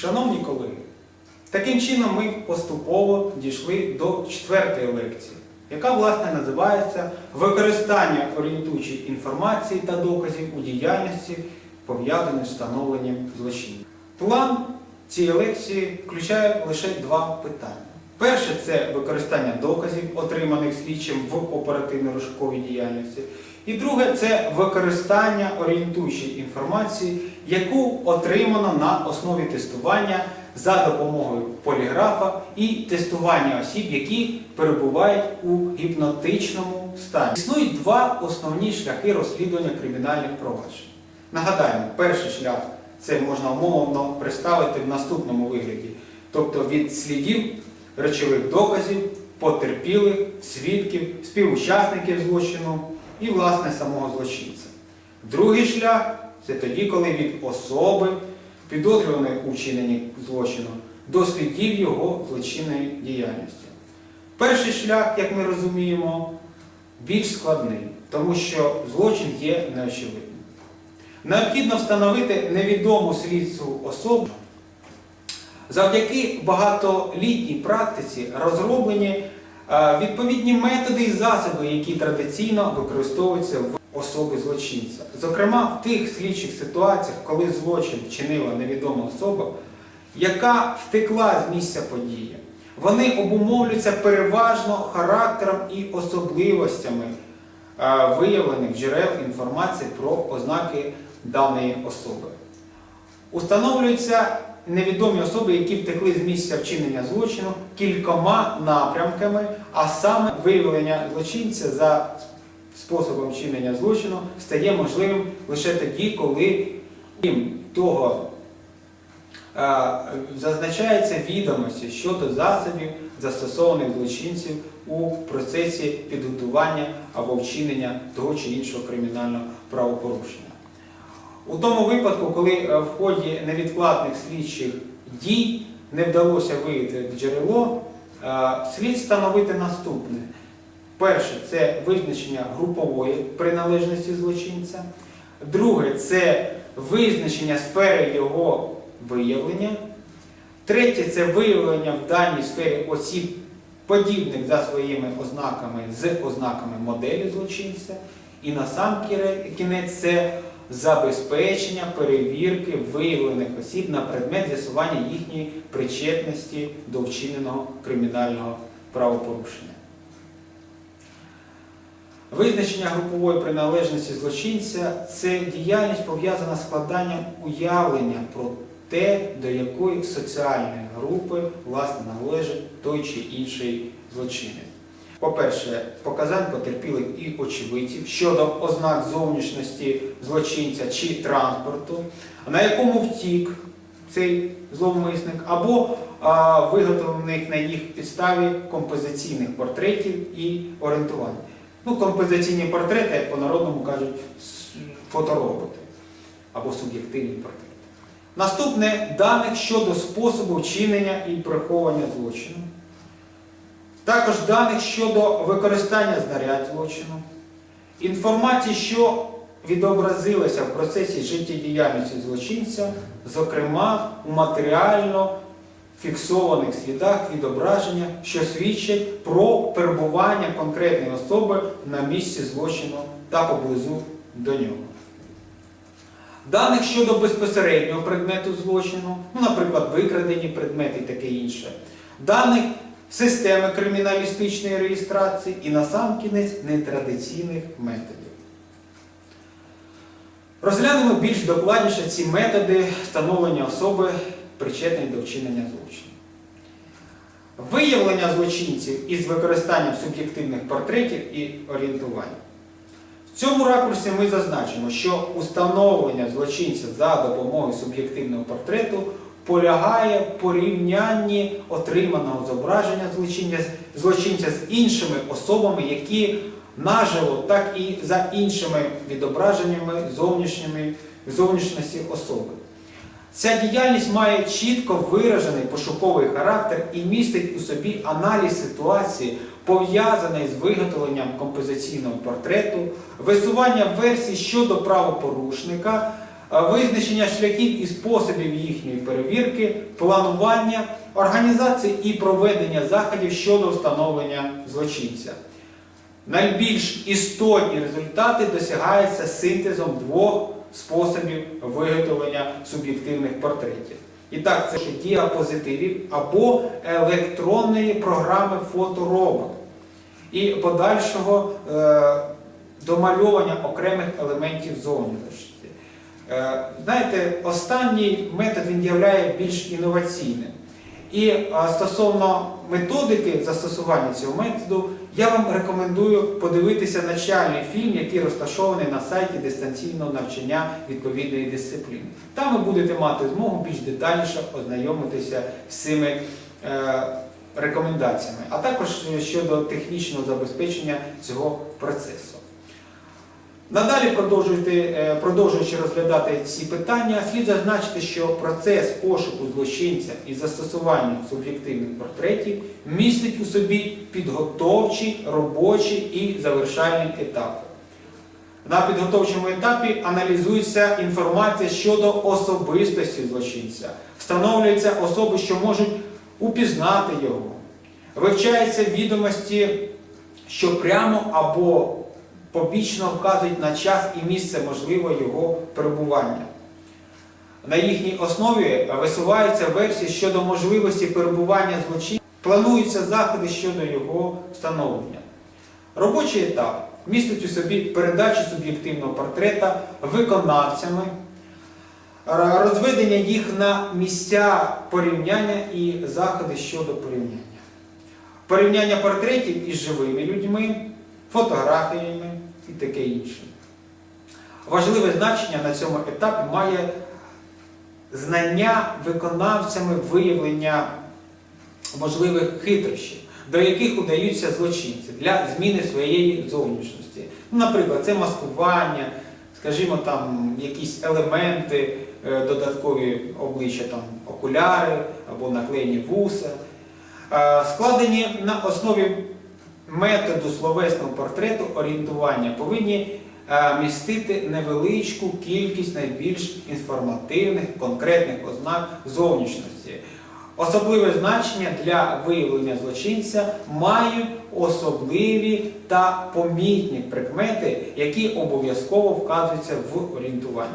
Шановні колеги, таким чином ми поступово дійшли до четвертої лекції, яка власне називається Використання орієнтуючої інформації та доказів у діяльності, пов'язаної з встановленням злочинів. План цієї лекції включає лише два питання. Перше це використання доказів, отриманих слідчим в оперативно-розшуковій діяльності. І друге це використання орієнтуючої інформації, яку отримано на основі тестування за допомогою поліграфа і тестування осіб, які перебувають у гіпнотичному стані. Існують два основні шляхи розслідування кримінальних проваджень. Нагадаємо, перший шлях це можна умовно представити в наступному вигляді, тобто від слідів, речових доказів, потерпілих, свідків, співучасників злочину і, власне, самого злочинця. Другий шлях це тоді, коли від особи, підозрюваної у вчиненні злочину, до слідів його злочинної діяльності. Перший шлях, як ми розуміємо, більш складний, тому що злочин є неочевидним. Необхідно встановити невідому слідцю особу. Завдяки багатолітній практиці розроблені відповідні методи і засоби, які традиційно використовуються в особи злочинця. Зокрема, в тих слідчих ситуаціях, коли злочин вчинила невідома особа, яка втекла з місця події, вони обумовлюються переважно характером і особливостями е, виявлених джерел інформації про ознаки даної особи. Установлюються невідомі особи, які втекли з місця вчинення злочину кількома напрямками, а саме виявлення злочинця за способом вчинення злочину стає можливим лише тоді, коли крім того е, зазначаються відомості щодо засобів, застосованих злочинців у процесі підготування або вчинення того чи іншого кримінального правопорушення. У тому випадку, коли е, в ході невідкладних слідчих дій не вдалося виявити джерело, е, слід встановити наступне. Перше це визначення групової приналежності злочинця. Друге це визначення сфери його виявлення. Третє це виявлення в даній сфері осіб, подібних за своїми ознаками з ознаками моделі злочинця. І на сам кінець це забезпечення перевірки виявлених осіб на предмет з'ясування їхньої причетності до вчиненого кримінального правопорушення. Визначення групової приналежності злочинця це діяльність пов'язана з складанням уявлення про те, до якої соціальної групи власне належить той чи інший злочинець. По-перше, показань потерпілих і очевидців щодо ознак зовнішності злочинця чи транспорту, на якому втік цей зловмисник, або а, виготовлених на їх підставі композиційних портретів і орієнтувань. Ну, композиційні портрети, як по-народному кажуть, фотороботи або суб'єктивні портрети. Наступне даних щодо способу вчинення і приховання злочину. Також даних щодо використання знарядь злочину, інформації, що відобразилася в процесі життєдіяльності злочинця, зокрема у матеріально фіксованих слідах відображення, що свідчать про перебування конкретної особи на місці злочину та поблизу до нього. Даних щодо безпосереднього предмету злочину, ну, наприклад, викрадені предмети і таке інше. Даних системи криміналістичної реєстрації і насамкінець нетрадиційних методів. Розглянемо більш докладніше ці методи встановлення особи, причетної до вчинення злочину. Виявлення злочинців із використанням суб'єктивних портретів і орієнтувань. В цьому ракурсі ми зазначимо, що установлення злочинця за допомогою суб'єктивного портрету полягає в порівнянні отриманого зображення злочинця, з іншими особами, які наживо, так і за іншими відображеннями зовнішніми, зовнішності особи. Ця діяльність має чітко виражений пошуковий характер і містить у собі аналіз ситуації, пов'язаний з виготовленням композиційного портрету, висування версій щодо правопорушника, визначення шляхів і способів їхньої перевірки, планування, організації і проведення заходів щодо встановлення злочинця. Найбільш істотні результати досягаються синтезом двох способів виготовлення суб'єктивних портретів. І так, це діапозитивів або електронної програми фоторобот і подальшого е, домальовування окремих елементів зовнішності. Е, знаєте, останній метод він є більш інноваційним. І е, стосовно методики застосування цього методу, я вам рекомендую подивитися начальний фільм, який розташований на сайті дистанційного навчання відповідної дисципліни. Там ви будете мати змогу більш детальніше ознайомитися з цими е, рекомендаціями, а також щодо технічного забезпечення цього процесу. Надалі е, продовжуючи розглядати ці питання, слід зазначити, що процес пошуку злочинця і застосування суб'єктивних портретів містить у собі підготовчі, робочі і завершальні етапи. На підготовчому етапі аналізується інформація щодо особистості злочинця, встановлюються особи, що можуть упізнати його, вивчаються відомості, що прямо або побічно вказують на час і місце можливого його перебування. На їхній основі висуваються версії щодо можливості перебування злочинця, плануються заходи щодо його встановлення. Робочий етап містить у собі передачу суб'єктивного портрета виконавцями, розведення їх на місця порівняння і заходи щодо порівняння. Порівняння портретів із живими людьми, фотографіями і таке інше. Важливе значення на цьому етапі має знання виконавцями виявлення можливих хитрощів, до яких удаються злочинці для зміни своєї зовнішності. Ну, Наприклад, це маскування, скажімо, там якісь елементи, е, додаткові обличчя, там, окуляри або наклеєні вуса, Е, складені на основі методу словесного портрету орієнтування повинні е, містити невеличку кількість найбільш інформативних, конкретних ознак зовнішності. Особливе значення для виявлення злочинця мають особливі та помітні прикмети, які обов'язково вказуються в орієнтуванні.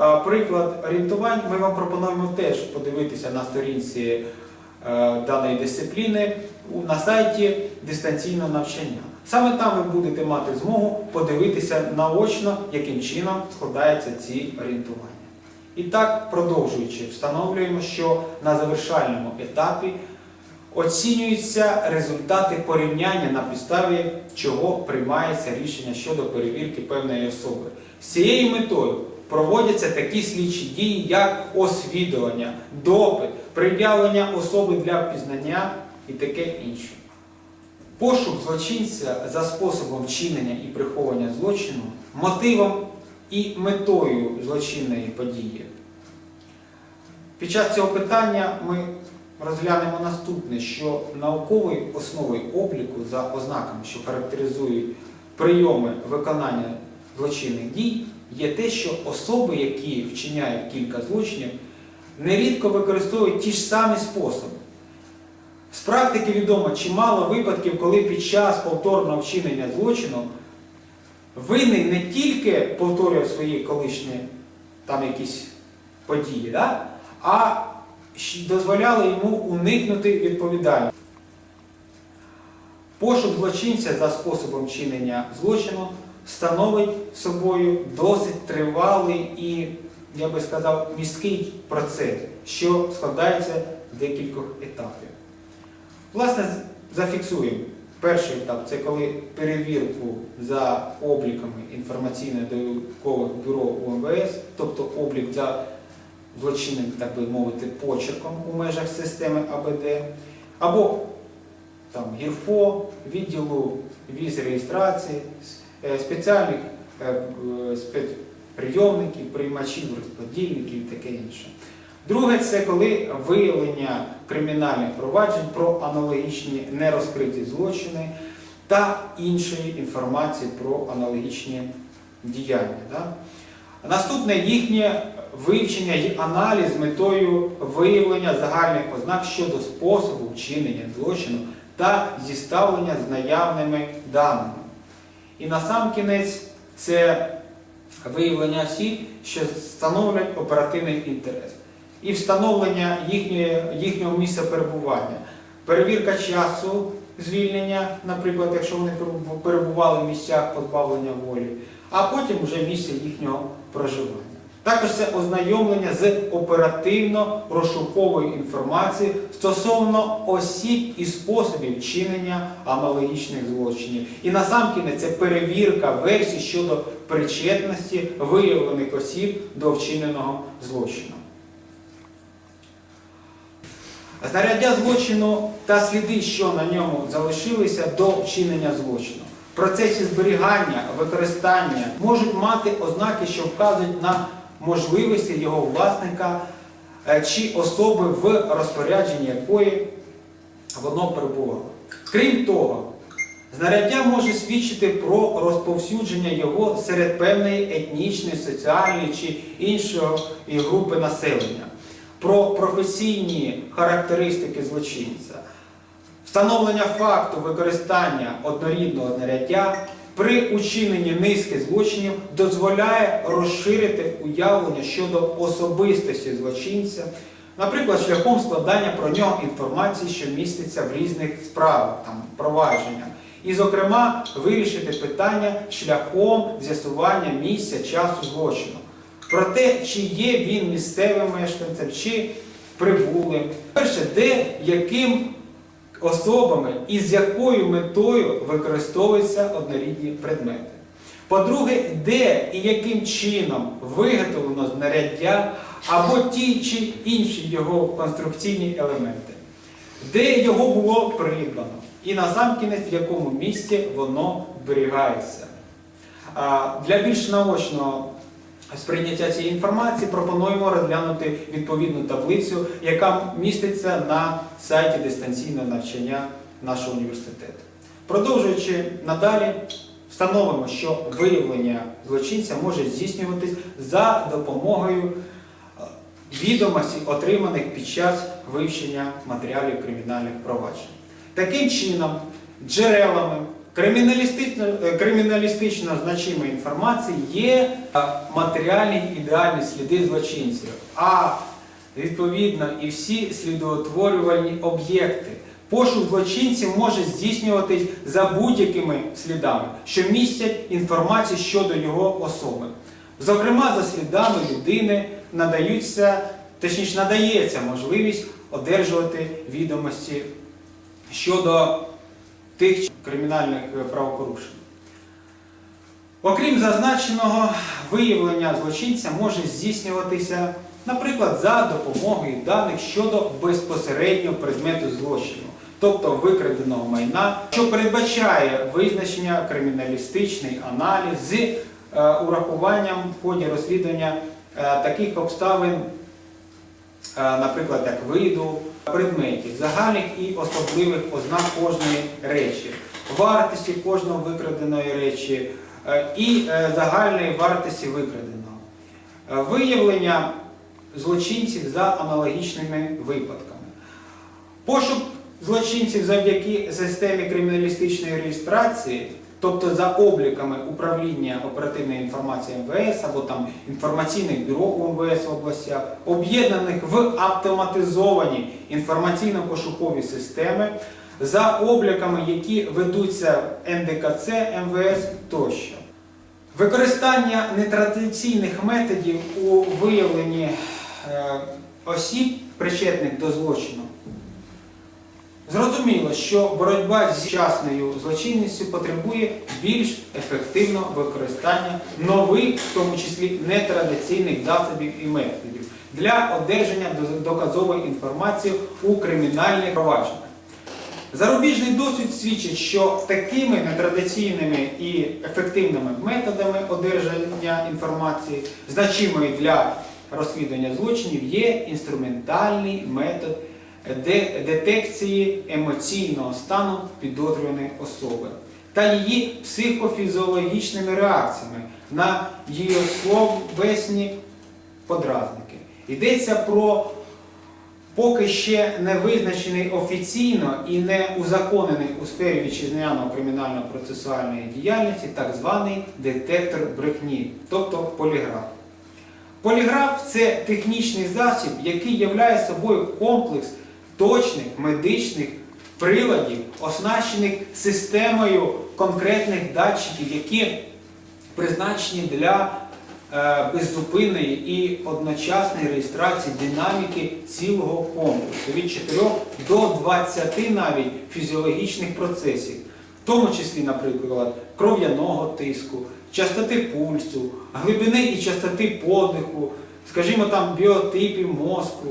Е, Приклад орієнтувань ми вам пропонуємо теж подивитися на сторінці е, даної дисципліни на сайті дистанційного навчання. Саме там ви будете мати змогу подивитися наочно, яким чином складаються ці орієнтування. І так, продовжуючи, встановлюємо, що на завершальному етапі оцінюються результати порівняння на підставі чого приймається рішення щодо перевірки певної особи. З цією метою проводяться такі слідчі дії, як освідування, допит, пред'явлення особи для впізнання і таке інше. Пошук злочинця за способом вчинення і приховування злочину, мотивом і метою злочинної події. Під час цього питання ми розглянемо наступне, що науковою основою обліку за ознаками, що характеризують прийоми виконання злочинних дій, є те, що особи, які вчиняють кілька злочинів, нерідко використовують ті ж самі способи. З практики відомо чимало випадків, коли під час повторного вчинення злочину винний не тільки повторював свої колишні там якісь події, да? а дозволяли йому уникнути відповідальності. Пошук злочинця за способом вчинення злочину становить собою досить тривалий і, я би сказав, міський процес, що складається з декількох етапів. Власне, зафіксуємо. Перший етап це коли перевірку за обліками інформаційно-довідкових бюро УМВС, тобто облік за злочинним, так би мовити, почерком у межах системи АБД, або там ГІРФО, відділу віз реєстрації, с- е, спеціальних спецприйомників, приймачів, розподільників і таке інше. Друге, це коли виявлення кримінальних проваджень про аналогічні нерозкриті злочини та іншої інформації про аналогічні діяння. Да? Наступне їхнє вивчення і аналіз метою виявлення загальних ознак щодо способу вчинення злочину та зіставлення з наявними даними. І насамкінець це виявлення осіб, що становлять оперативний інтерес, і встановлення їхньої, їхнього місця перебування, перевірка часу звільнення, наприклад, якщо вони перебували в місцях позбавлення волі, а потім вже місце їхнього проживання. Також це ознайомлення з оперативно-розшуковою інформацією стосовно осіб і способів вчинення аналогічних злочинів. І насамкінець це перевірка версій щодо причетності виявлених осіб до вчиненого злочину. Знаряддя злочину та сліди, що на ньому залишилися до вчинення злочину. В процесі зберігання, використання можуть мати ознаки, що вказують на можливості його власника е, чи особи, в розпорядженні якої воно перебувало. Крім того, знаряддя може свідчити про розповсюдження його серед певної етнічної, соціальної чи іншої групи населення, про професійні характеристики злочинця, встановлення факту використання однорідного знаряддя при учиненні низки злочинів дозволяє розширити уявлення щодо особистості злочинця, наприклад, шляхом складання про нього інформації, що міститься в різних справах, там, провадженнях. І, зокрема, вирішити питання шляхом з'ясування місця часу злочину. Про те, чи є він місцевим мешканцем, чи прибулим. Перше, де, яким особами і з якою метою використовуються однорідні предмети. По-друге, де і яким чином виготовлено знаряддя або ті чи інші його конструкційні елементи, де його було придбано, і насамкінець в якому місці воно зберігається. Для більш наочного сприйняття цієї інформації пропонуємо розглянути відповідну таблицю, яка міститься на сайті дистанційного навчання нашого університету. Продовжуючи надалі, встановимо, що виявлення злочинця може здійснюватись за допомогою е, відомостей, отриманих під час вивчення матеріалів кримінальних проваджень. Таким чином, джерелами криміналістично, е, криміналістично значимої інформації є матеріальні ідеальні сліди злочинців, а відповідно і всі слідоутворювальні об'єкти. Пошук злочинців може здійснюватись за будь-якими слідами, що містять інформацію щодо його особи. Зокрема, за слідами людини надаються, точніше надається можливість одержувати відомості щодо тих кримінальних е, правопорушень. Окрім зазначеного, виявлення злочинця може здійснюватися, наприклад, за допомогою даних щодо безпосереднього предмету злочину, тобто викраденого майна, що передбачає визначення криміналістичний аналіз з е, урахуванням в ході розслідування е, таких обставин, наприклад, як виду предметів, загальних і особливих ознак кожної речі, вартості кожного викраденої речі е, і е, загальної вартості викраденого, Е, виявлення злочинців за аналогічними випадками, пошук злочинців завдяки системі криміналістичної реєстрації. Тобто за обліками управління оперативної інформації МВС або там інформаційних бюро УМВС в областях, об'єднаних в автоматизовані інформаційно-пошукові системи, за обліками, які ведуться НДКЦ, МВС тощо. Використання нетрадиційних методів у виявленні е, осіб, причетних до злочину, Зрозуміло, що боротьба з сучасною злочинністю потребує більш ефективного використання нових, в тому числі нетрадиційних засобів і методів для одержання доказової інформації у кримінальних провадженнях. Зарубіжний досвід свідчить, що такими нетрадиційними і ефективними методами одержання інформації, значимої для розслідування злочинів, є інструментальний метод детекції емоційного стану підозрюваної особи та її психофізіологічними реакціями на її словесні подразники. Йдеться про поки ще не визначений офіційно і не узаконений у сфері вітчизняного кримінально-процесуальної діяльності так званий детектор брехні, тобто поліграф. Поліграф це технічний засіб, який являє собою комплекс точних медичних приладів, оснащених системою конкретних датчиків, які призначені для е, беззупинної і одночасної реєстрації динаміки цілого комплексу від 4 до 20 навіть фізіологічних процесів, в тому числі, наприклад, кров'яного тиску, частоти пульсу, глибини і частоти подиху, скажімо там, біотипів мозку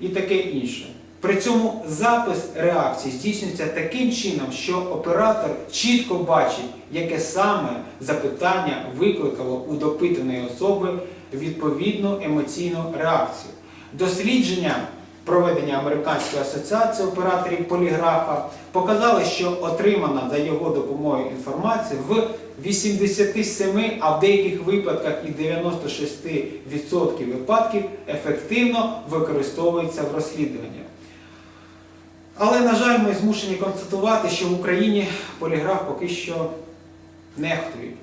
і таке інше. При цьому запис реакції здійснюється таким чином, що оператор чітко бачить, яке саме запитання викликало у допитаної особи відповідну емоційну реакцію. Дослідження, проведення Американської асоціації операторів поліграфа, показали, що отримана за його допомогою інформація в 87, а в деяких випадках і 96% випадків ефективно використовується в розслідуванні. Але, на жаль, ми змушені констатувати, що в Україні поліграф поки що нехтують,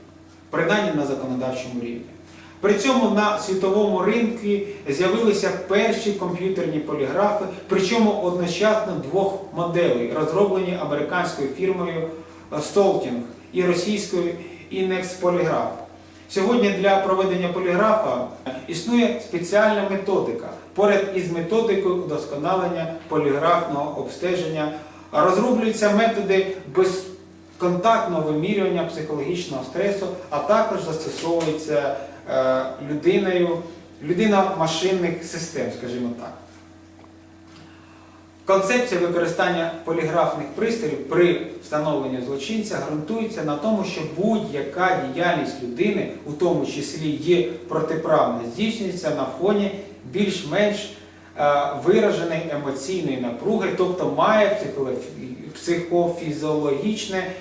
принаймні на законодавчому рівні. При цьому на світовому ринку з'явилися перші комп'ютерні поліграфи, причому одночасно двох моделей, розроблені американською фірмою Stolting і російською Inex Polygraph. Сьогодні для проведення поліграфа існує спеціальна методика. Поряд із методикою удосконалення поліграфного обстеження розроблюються методи безконтактного вимірювання психологічного стресу, а також застосовується е, людиною, людина-машинних систем, скажімо так. Концепція використання поліграфних пристроїв при встановленні злочинця ґрунтується на тому, що будь-яка діяльність людини, у тому числі є протиправна, здійснюється на фоні більш-менш е, вираженої емоційної напруги, тобто має психофізіологічне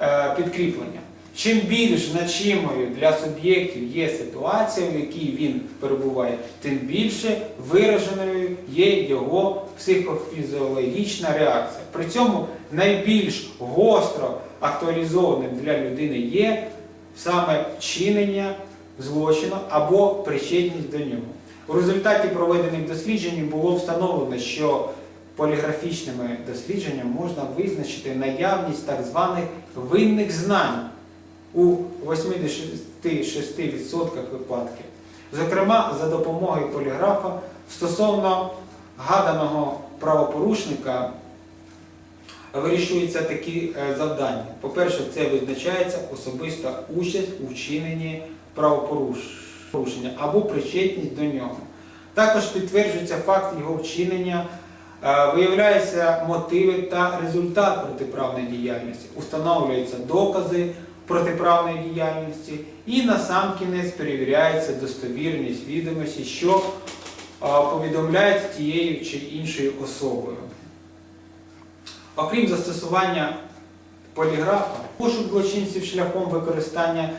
е, підкріплення. Чим більш значимою для суб'єктів є ситуація, в якій він перебуває, тим більше вираженою є його психофізіологічна реакція. При цьому найбільш гостро актуалізованим для людини є саме чинення злочину або причетність до нього. У результаті проведених досліджень було встановлено, що поліграфічними дослідженнями можна визначити наявність так званих винних знань у 86% випадків. Зокрема, за допомогою поліграфа стосовно гаданого правопорушника вирішуються такі е, завдання. По-перше, це визначається особиста участь у вчиненні правопорушення або причетність до нього. Також підтверджується факт його вчинення, е, виявляються мотиви та результат протиправної діяльності, установлюються докази протиправної діяльності і насамкінець перевіряється достовірність відомості, що е, повідомляється тією чи іншою особою. Окрім застосування поліграфа, пошук злочинців шляхом використання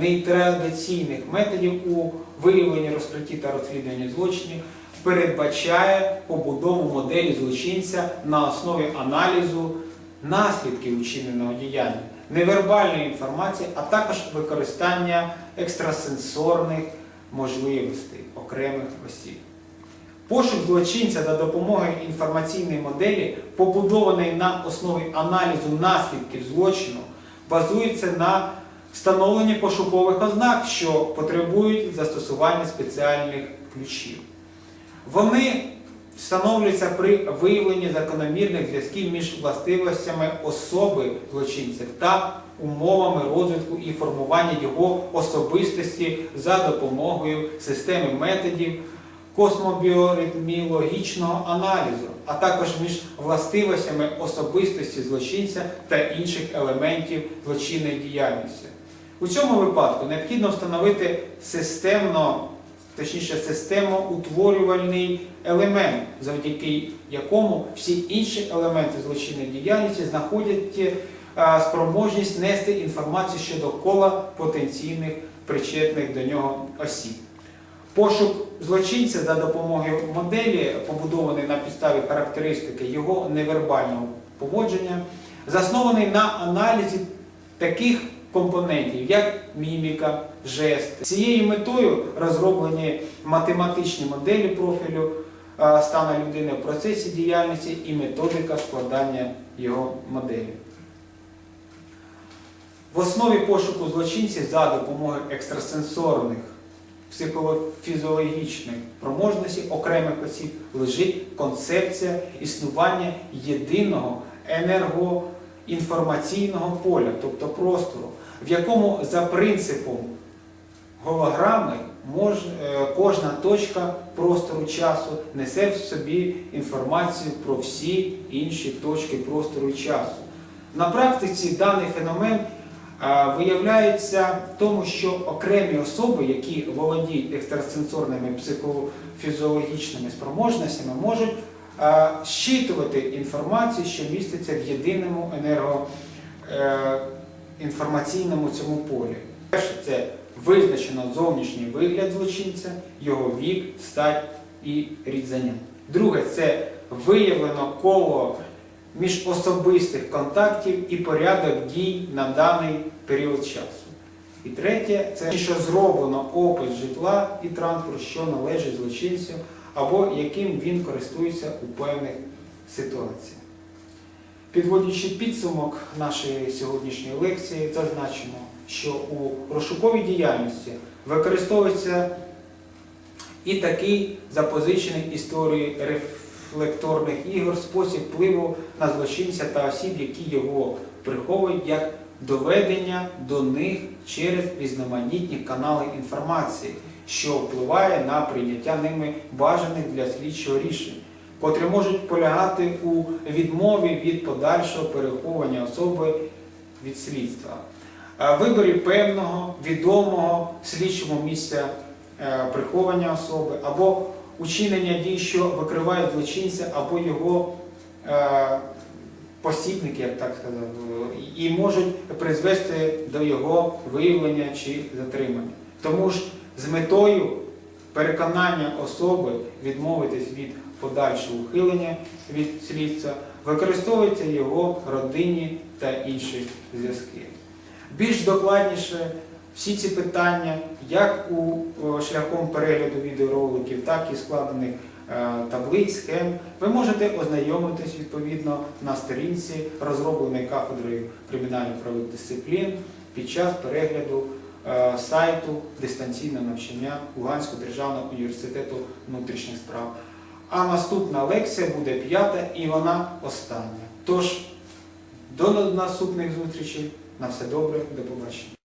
нетрадиційних методів у виявленні, розкритті та розслідуванні злочинів передбачає побудову моделі злочинця на основі аналізу наслідків учиненого діяння, невербальної інформації, а також використання екстрасенсорних можливостей окремих осіб. Пошук злочинця за допомогою інформаційної моделі, побудованої на основі аналізу наслідків злочину, базується на встановленні пошукових ознак, що потребують застосування спеціальних ключів. Вони встановлюються при виявленні закономірних зв'язків між властивостями особи злочинця та умовами розвитку і формування його особистості за допомогою системи методів космобіоритміологічного аналізу, а також між властивостями особистості злочинця та інших елементів злочинної діяльності. У цьому випадку необхідно встановити системно, точніше, системоутворювальний елемент, завдяки якому всі інші елементи злочинної діяльності знаходять е, спроможність нести інформацію щодо кола потенційних причетних до нього осіб. Пошук злочинця за допомогою моделі, побудований на підставі характеристики його невербального поводження, заснований на аналізі таких компонентів, як міміка, жест. Цією метою розроблені математичні моделі профілю е, стану людини в процесі діяльності і методика складання його моделі. В основі пошуку злочинців за допомогою екстрасенсорних психофізіологічних проможностей окремих осіб лежить концепція існування єдиного енергоінформаційного поля, тобто простору, в якому за принципом голограми е, кожна точка простору часу несе в собі інформацію про всі інші точки простору часу. На практиці даний феномен виявляється в тому, що окремі особи, які володіють екстрасенсорними психофізіологічними спроможностями, можуть а, щитувати інформацію, що міститься в єдиному енергоінформаційному цьому полі. Перше це визначено зовнішній вигляд злочинця, його вік, стать і рід занять. Друге це виявлено коло міжособистих контактів і порядок дій на даний період часу. І третє це що зроблено опис житла і транспорту, що належить злочинцю, або яким він користується у певних ситуаціях. Підводячи підсумок нашої сьогоднішньої лекції, зазначимо, що у розшуковій діяльності використовується і такий запозичений історією рефлекторних ігор спосіб впливу на злочинця та осіб, які його приховують як доведення до них через різноманітні канали інформації, що впливає на прийняття ними бажаних для слідчого рішень, котрі можуть полягати у відмові від подальшого переховування особи від слідства, е, виборі певного відомого слідчому місця е, приховання особи або учинення дій, що викривають злочинця або його е, посібники, як так сказав, і можуть призвести до його виявлення чи затримання. Тому ж з метою переконання особи відмовитись від подальшого ухилення від слідства, використовуються його родинні та інші зв'язки. Більш докладніше всі ці питання, як у о, шляхом перегляду відеороликів, так і складених е, таблиць, схем, ви можете ознайомитись відповідно на сторінці, розробленої кафедрою кримінальних правових дисциплін під час перегляду е, сайту дистанційного навчання Луганського державного університету внутрішніх справ. А наступна лекція буде п'ята і вона остання. Тож, до наступних зустрічей. На все добре, до побачення.